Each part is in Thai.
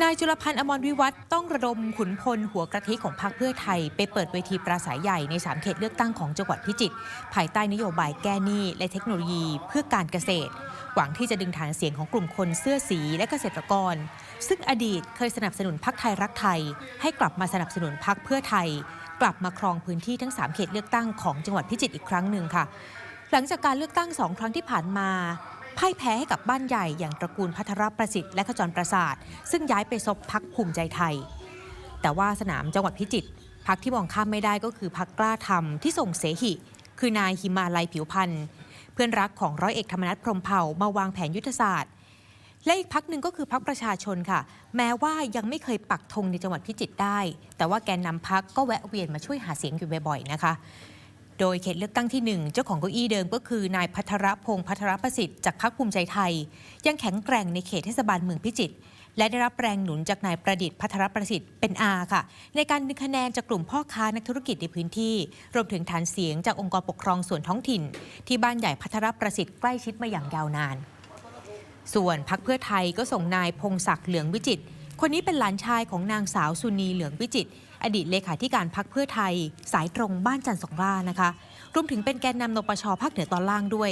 นายจุลพันธ์อมรวิวัฒน์ต้องระดมขุนพลหัวกระทิของพรรคเพื่อไทย ไปเปิดเวทีปราศัยใหญ่ใน 3 เขตเลือกตั้งของจังหวัดพิจิตรภายใต้นโยบายแก้หนี้และเทคโนโลยีเพื่อการเกษตร หวังที่จะดึงฐานเสียงของกลุ่มคนเสื้อสีและเกษตรกร ซึ่งอดีตเคยสนับสนุนพรรคไทยรักไทย ให้กลับมาสนับสนุนพรรคเพื่อไทย กลับมาครองพื้นที่ทั้ง 3 เขตเลือกตั้งของจังหวัดพิจิตรอีกครั้งหนึ่งค่ะ หลังจากการเลือกตั้งสองครั้งที่ผ่านมา พ่ายแพ้ให้กับบ้านใหญ่อย่างตระกูลพัทรประสิทธิ์และขจรประสาท ซึ่งย้ายไปซบพักภูมิใจไทย แต่ว่าสนามจังหวัดพิจิตรพักที่มองข้ามไม่ได้ก็คือพักกล้าทำที่ส่งเสหิ คือนายหิมาลัยผิวพันธ์เพื่อนรักของร้อยเอกธรรมนัฐพรมเผ่ามาวางแผนยุทธศาสตร์ และอีกพักหนึ่งก็คือพักประชาชนค่ะ แม้ว่ายังไม่เคยปักธงในจังหวัดพิจิตรได้ แต่ว่าแกนนำพักก็แวะเวียนมาช่วยหาเสียงอยู่บ่อยๆนะคะ โดยเขตเลือกตั้งที่ 1 เจ้าของเก้าอี้เดิมก็คือนายพัทรพงศ์พัทรประสิทธิ์จากพรรคภูมิใจไทย ยังแข็งแกร่งในเขตเทศบาลเมืองพิจิตรและได้รับแรงหนุนจากนายประดิษฐ์พัทรประสิทธิ์เป็นอาค่ะ ในการดึงคะแนนจากกลุ่มพ่อค้านักธุรกิจในพื้นที่ รวมถึงฐานเสียงจากองค์กรปกครองส่วนท้องถิ่น ที่บ้านใหญ่พัทรประสิทธิ์ใกล้ชิดมาอย่างยาวนาน ส่วนพักเพื่อไทยก็ส่งนายพงศักดิ์เหลืองวิจิตร คนนี้เป็นหลานชายของนางสาวสุนีเหลืองวิจิต อดีตเลขาธิการพักเพื่อไทย สายตรงบ้านจันทร์สองล่านะคะรวมถึงเป็นแกนนำนปชภาคเหนือตอนล่างด้วย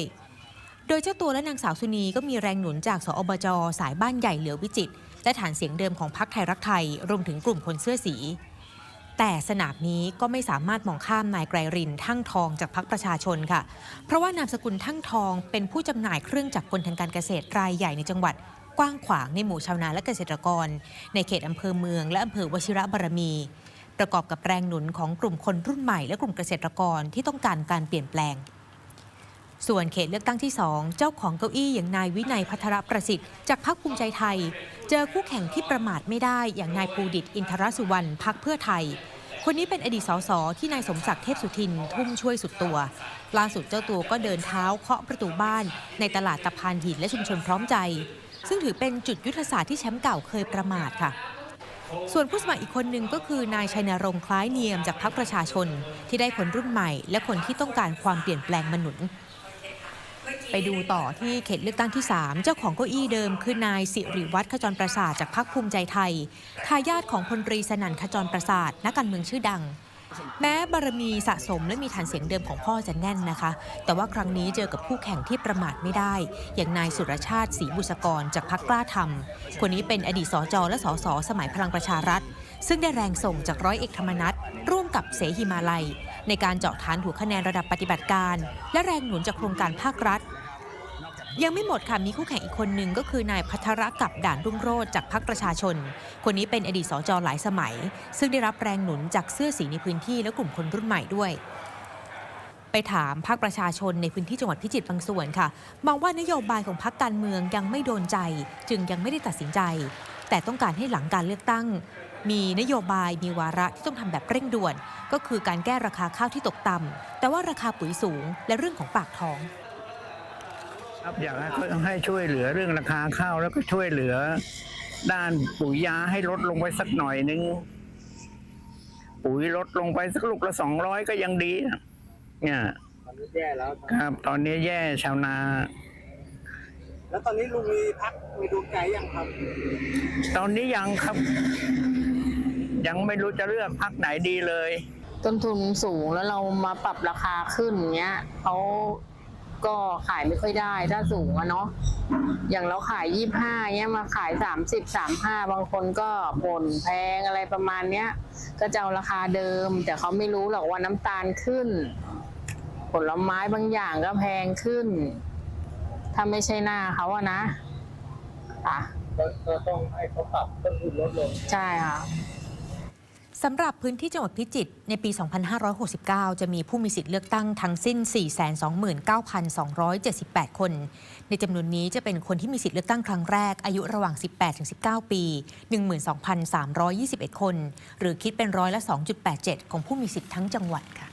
โดยเจ้าตัวและนางสาวสุนีก็มีแรงหนุนจากสอบจสายบ้านใหญ่เหลือวิจิตและฐานเสียงเดิมของพักไทยรักไทย รวมถึงกลุ่มคนเสื้อสี แต่สนามนี้ก็ไม่สามารถมองข้ามนายไกรรินทั้งทองจากพักประชาชนค่ะ เพราะว่านามสกุลทั้งทองเป็นผู้จำหน่ายเครื่องจักรกลทางการเกษตรรายใหญ่ในจังหวัด กว้างขวางในหมู่ชาวนาและเกษตรกร ในเขตอำเภอเมือง และอำเภอวชิระบารมี ประกอบกับแรงหนุนของกลุ่มคนรุ่นใหม่ และกลุ่มเกษตรกรที่ต้องการการเปลี่ยนแปลง ส่วนเขตเลือกตั้งที่ 2 เจ้าของเก้าอี้อย่างนายวินัยพัทรประสิทธิ์จากพรรคภูมิใจไทย เจอคู่แข่งที่ประมาทไม่ได้อย่างนายภูดิตอินทรสุวรรณพักเพื่อไทยคนนี้เป็นอดีตสสที่นายสมศักดิ์เทพสุทิน ทุ่มช่วยสุดตัว ล่าสุดเจ้าตัวก็เดินเท้าเคาะประตูบ้าน ในตลาดตะพานหินและชุมชนพร้อมใจ ซึ่งถือเป็นจุดยุทธศาสตร์ที่แชมป์เก่าเคยประมาทค่ะ ส่วนผู้สมัครอีกคนหนึ่งก็คือนายชัยนรงค์คล้ายเนียมจากพรรคประชาชน ที่ได้คนรุ่นใหม่ และคนที่ต้องการความเปลี่ยนแปลงมาหนุน ไปดูต่อที่เขตเลือกตั้งที่ 3 เจ้าของเก้าอี้เดิม คือนายสิริวัฒน์ขจรประสาทจากพรรคภูมิใจไทยทายาทของพลตรีสนั่นขจรประสาทนักการเมืองชื่อดัง แม้บารมีสะสมและมีฐานเสียงเดิมของพ่อจะแน่นนะคะ แต่ว่าครั้งนี้เจอกับคู่แข่งที่ประมาทไม่ได้ อย่างนายสุรชาติศรีบุษกรจากพรรคกล้าทำคนนี้เป็นอดีตสจและสสสมัยพลังประชารัฐ ซึ่งได้แรงส่งจากร้อยเอกธรรมนัฐร่วมกับเสหิมาลัย ในการเจาะฐานหัวคะแนนระดับปฏิบัติการ และแรงหนุนจากโครงการภาครัฐ ยังไม่หมดค่ะ มีคู่แข่งอีกคนหนึ่งก็คือนายพัทรกับด่านรุ่งโรจน์จากพรรคประชาชน คนนี้เป็นอดีตสจหลายสมัย ซึ่งได้รับแรงหนุนจากเสื้อสีในพื้นที่และกลุ่มคนรุ่นใหม่ด้วย ไปถามภาคประชาชนในพื้นที่จังหวัดพิจิตรบางส่วนค่ะมองว่านโยบายของพรรคการเมืองยังไม่โดนใจ จึงยังไม่ได้ตัดสินใจ แต่ต้องการให้หลังการเลือกตั้ง มีนโยบายมีวาระที่ต้องทำแบบเร่งด่วน ก็คือการแก้ราคาข้าวที่ตกต่ำแต่ว่าราคาปุ๋ยสูงและเรื่องของปากท้อง ครับอยากให้เขาให้ช่วยเหลือเรื่องราคาข้าวแล้วก็ช่วยเหลือ ด้านปุ๋ยยาให้ลดลงไปสักหน่อยนึงปุ๋ยลดลงไปสักลูกละสองร้อยก็ยังดีนะเนี่ยตอนนี้แย่แล้วครับตอนนี้แย่ชาวนา แล้วตอนนี้ลุงมีพักมีดวงใจยังครับ ตอนนี้ยังครับ ยังไม่รู้จะเลือกพักไหนดีเลย ต้นทุนสูงแล้วเรามาปรับราคาขึ้นเงี้ยเขา ก็ขายไม่ค่อยได้ ถ้าสูงอะเนาะอย่างเราขายยี่ห้าเงี้ยมาขายสามสิบสามห้าบางคนก็บ่นแพงอะไรประมาณเนี้ย ก็จะเอาราคาเดิม แต่เขาไม่รู้หรอกว่าน้ำตาลขึ้น ผลไม้บางอย่างก็แพงขึ้น ถ้าไม่ใช่หน้าเขาอะนะอะก็ต้องให้เขาปรับต้นทุนลดลง ใช่ค่ะ สำหรับพื้นที่จังหวัดพิจิตรในปี 2569 จะมีผู้มีสิทธิ์เลือกตั้งทั้งสิ้น 429,278 คน ในจำนวนนี้จะเป็นคนที่มีสิทธิ์เลือกตั้งครั้งแรก อายุระหว่าง 18-19 ปี 12,321 คน หรือคิดเป็นร้อยละ 2.87 ของผู้มีสิทธิ์ทั้งจังหวัดค่ะ